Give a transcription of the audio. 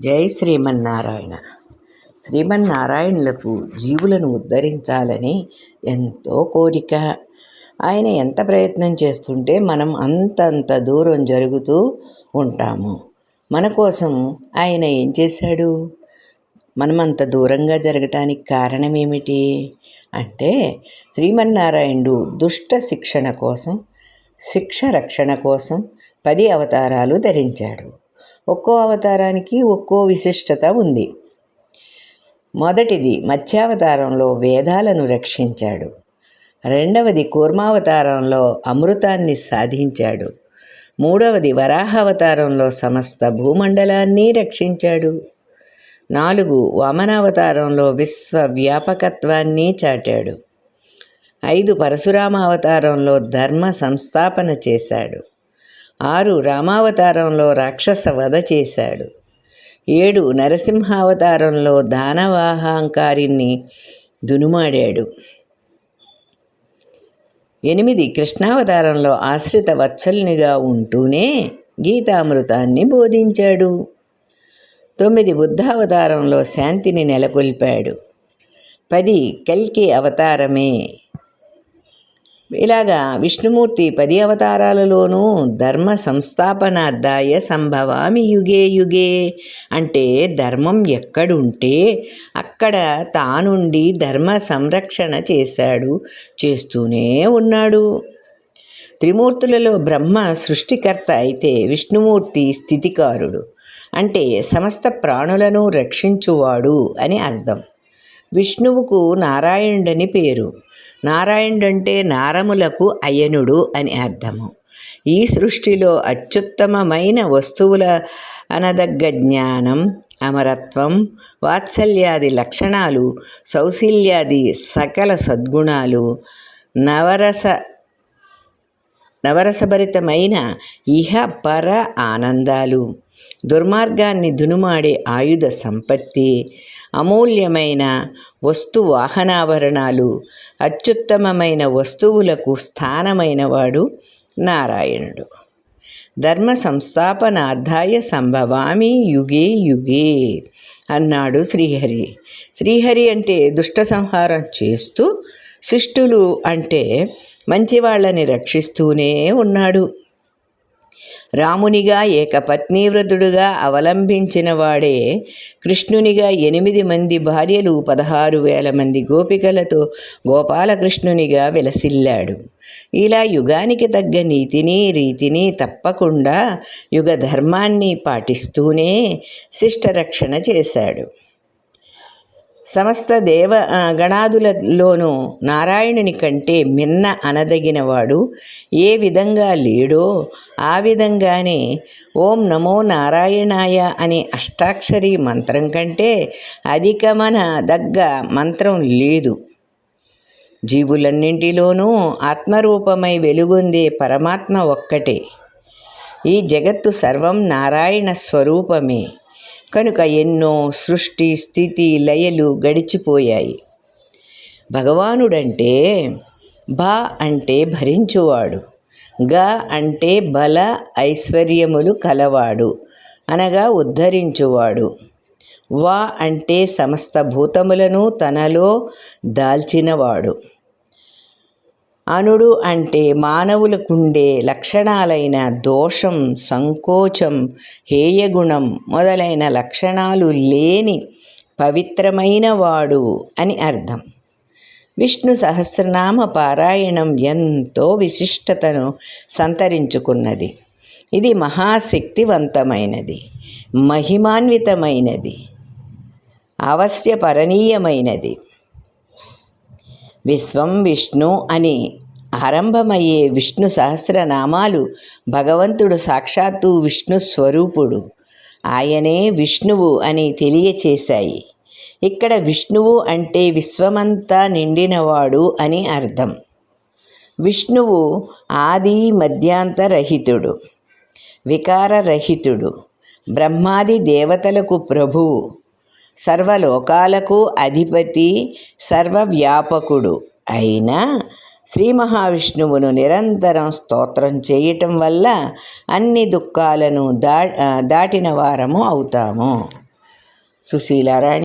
జై శ్రీమన్నారాయణ. శ్రీమన్నారాయణులకు జీవులను ఉద్ధరించాలని ఎంతో కోరిక. ఆయన ఎంత ప్రయత్నం చేస్తుంటే మనం అంతంత దూరం జరుగుతూ ఉంటాము. మన కోసం ఆయన ఏం చేశాడు? మనం అంత దూరంగా జరగటానికి కారణం ఏమిటి అంటే శ్రీమన్నారాయణుడు దుష్ట శిక్షణ కోసం శిక్ష రక్షణ కోసం పది అవతారాలు ధరించాడు. ఒక్కో అవతారానికి ఒక్కో విశిష్టత ఉంది. మొదటిది మత్స్యావతారంలో వేదాలను రక్షించాడు. రెండవది కూర్మావతారంలో అమృతాన్ని సాధించాడు. మూడవది వరాహావతారంలో సమస్త భూమండలాన్ని రక్షించాడు. నాలుగు వామనావతారంలో విశ్వవ్యాపకత్వాన్ని చాటాడు. ఐదు పరశురామ అవతారంలో ధర్మ సంస్థాపన చేశాడు. ఆరు రామావతారంలో రాక్షస వధ చేశాడు. ఏడు నరసింహావతారంలో దానవాహాంకారిని దునుమాడాడు. ఎనిమిది కృష్ణావతారంలో ఆశ్రిత వత్సల్నిగా ఉంటూనే గీతామృతాన్ని బోధించాడు. తొమ్మిది బుద్ధావతారంలో శాంతిని నెలకొల్పాడు. పది కల్కి అవతారమే ఇలాగా విష్ణుమూర్తి పది అవతారాలలోనూ ధర్మ సంస్థాపనార్థాయ సంభవామి యుగే యుగే అంటే ధర్మం ఎక్కడుంటే అక్కడ తానుండి ధర్మ సంరక్షణ చేశాడు చేస్తూనే ఉన్నాడు. త్రిమూర్తులలో బ్రహ్మ సృష్టికర్త అయితే విష్ణుమూర్తి స్థితికారుడు. అంటే సమస్త ప్రాణులను రక్షించువాడు అని అర్థం. విష్ణువుకు నారాయణుడని పేరు. నారాయణుడంటే నారములకు అయనుడు అని అర్థము. ఈ సృష్టిలో అత్యుత్తమమైన వస్తువుల అనదగ్గ జ్ఞానం అమరత్వం వాత్సల్యాది లక్షణాలు సౌశీల్యాది సకల సద్గుణాలు నవరస నవరసభరితమైన ఇహ పర ఆనందాలు. దుర్మార్గాన్ని దునుమాడే ఆయుధ సంపత్తి అమూల్యమైన వస్తు వాహనాభరణాలు అత్యుత్తమమైన వస్తువులకు స్థానమైనవాడు నారాయణుడు. ధర్మ సంస్థాపనార్థాయ సంభవామి యుగే యుగే అన్నాడు శ్రీహరి. శ్రీహరి అంటే దుష్ట సంహారం చేస్తూ శిష్టులు అంటే మంచివాళ్ళని రక్షిస్తూనే ఉన్నాడు. రామునిగా ఏకపత్నీవ్రతుడుగా అవలంబించిన వాడే కృష్ణునిగా ఎనిమిది మంది భార్యలు పదహారు వేల మంది గోపికలతో గోపాలకృష్ణునిగా విలసిల్లాడు. ఇలా యుగానికి తగ్గ నీతిని రీతిని తప్పకుండా యుగ ధర్మాన్ని పాటిస్తూనే శిష్టరక్షణ చేశాడు. సమస్త దేవ గణాదులలోనూ నారాయణుని కంటే మిన్న అనదగినవాడు ఏ విధంగా లేడో ఆ విధంగానే ఓం నమో నారాయణాయ అనే అష్టాక్షరి మంత్రం కంటే అధికమన దగ్గ మంత్రం లేదు. జీవులన్నింటిలోనూ ఆత్మరూపమై వెలుగొందే పరమాత్మ ఒక్కటే. ఈ జగత్తు సర్వం నారాయణ స్వరూపమే. కనుక ఎన్నో సృష్టి స్థితి లయలు గడిచిపోయాయి. భగవానుడంటే బా అంటే భరించువాడు గ అంటే బల ఐశ్వర్యములు కలవాడు అనగా ఉద్ధరించువాడు. వా అంటే సమస్త భూతములను తనలో దాల్చినవాడు. అనుడు అంటే మానవులకుండే లక్షణాలైన దోషం సంకోచం హేయగుణం మొదలైన లక్షణాలు లేని పవిత్రమైన వాడు అని అర్థం. విష్ణు సహస్రనామ పారాయణం ఎంతో విశిష్టతను సంతరించుకున్నది. ఇది మహాశక్తివంతమైనది మహిమాన్వితమైనది అవశ్యపరణీయమైనది. విశ్వం విష్ణు అని ఆరంభమయ్యే విష్ణు సహస్రనామాలు భగవంతుడు సాక్షాత్తు విష్ణు స్వరూపుడు. ఆయనే విష్ణువు అని తెలియచేశాయి. ఇక్కడ విష్ణువు అంటే విశ్వమంతా నిండినవాడు అని అర్థం. విష్ణువు ఆది మధ్యాంతరహితుడు వికారరహితుడు బ్రహ్మాది దేవతలకు ప్రభువు. సర్వలోకాలకు అధిపతి సర్వవ్యాపకుడు అయిన శ్రీ మహావిష్ణువును నిరంతరం స్తోత్రం చేయటం వల్ల అన్ని దుఃఖాలను దా దాటిన వారము అవుతాము. సుశీలారాణి